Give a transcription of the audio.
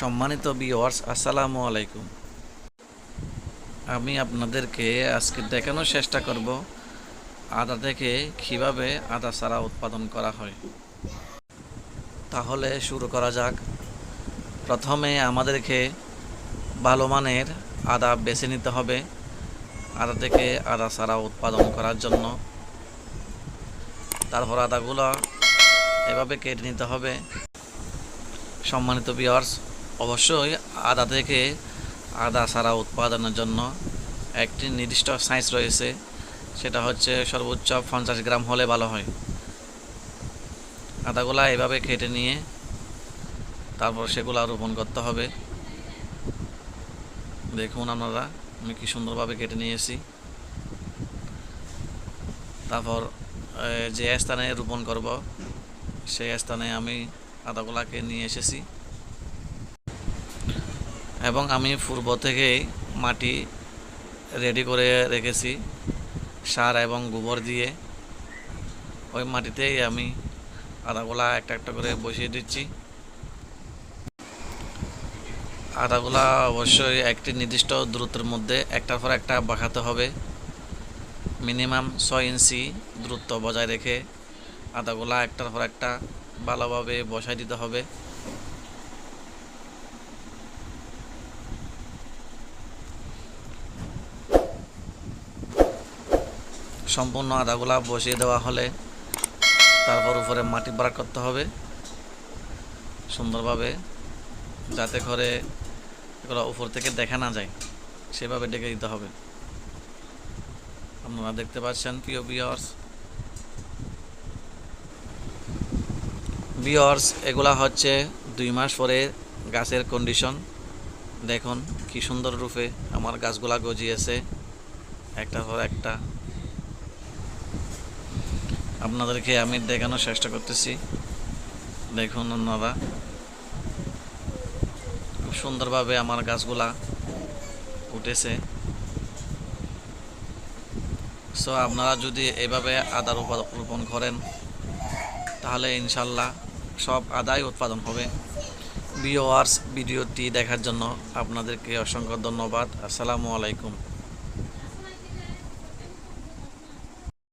সম্মানিত বিওয়ার্স আসসালামু আলাইকুম। আমি আপনাদেরকে আজকে দেখানোর চেষ্টা করব আদা থেকে কীভাবে আদা চারা উৎপাদন করা হয়। তাহলে শুরু করা যাক। প্রথমে আমাদেরকে ভালো মানের আদা বেছে নিতে হবে আদা থেকে আদা চারা উৎপাদন করার জন্য। তারপর আদাগুলো এভাবে কেটে নিতে হবে। সম্মানিত বিয়ার্স অবশ্যই আদা থেকে আদা চারা উৎপাদনের জন্য একটি নির্দিষ্ট সাইজ রয়েছে। সেটা হচ্ছে সর্বোচ্চ পঞ্চাশ গ্রাম হলে ভালো হয়। আদাগুলা এভাবে কেটে নিয়ে তারপর সেগুলা রোপণ করতে হবে। দেখুন আপনারা, আমি কি সুন্দরভাবে কেটে নিয়েছি। তারপর যে স্থানে রোপণ করব, সেই স্থানে আমি আদাগুলাকে নিয়ে এসেছি। এবং আমি পূর্ব থেকেই মাটি রেডি করে রেখেছি, সার এবং গোবর দিয়ে। ওই মাটিতেই আমি আদাগুলা একটা একটা করে বসিয়ে দিচ্ছি। আদাগুলা অবশ্যই একটি নির্দিষ্ট দূরত্বের মধ্যে একটার পর একটা বাঁকাতে হবে। মিনিমাম ছয় ইঞ্চি দূরত্ব বজায় রেখে আদাগুলা একটার পর একটা ভালোভাবে বসাই দিতে হবে। সম্পূর্ণ আদাগুলা বসিয়ে দেওয়া হলে তারপর উপরে মাটি ভরাট করতে হবে। সুন্দরভাবে যাতে করে এগুলো উপর থেকে দেখা না যায়, সেভাবে ডেকে দিতে হবে। আপনারা দেখতে পাচ্ছেন, প্রিয় বিয়ার্স বিয়ার্স এগুলা হচ্ছে দুই মাস পরে গাছের কন্ডিশন দেখুন কি সুন্দর রূপে আমার গাছগুলা গজিয়েছে একটার পর একটা। আপনাদেরকে আমি দেখানোর চেষ্টা করতেছি। দেখুন আপনারা খুব সুন্দরভাবে আমার গাছগুলা উঠেছে। সো আপনারা যদি এভাবে আদা রোপা- রোপণ করেন, তাহলে ইনশাল্লাহ সব আদায় উৎপাদন হবে। ভিওয়ার্স ভিডিওটি দেখার জন্য আপনাদেরকে অসংখ্য ধন্যবাদ। আসসালামু আলাইকুম।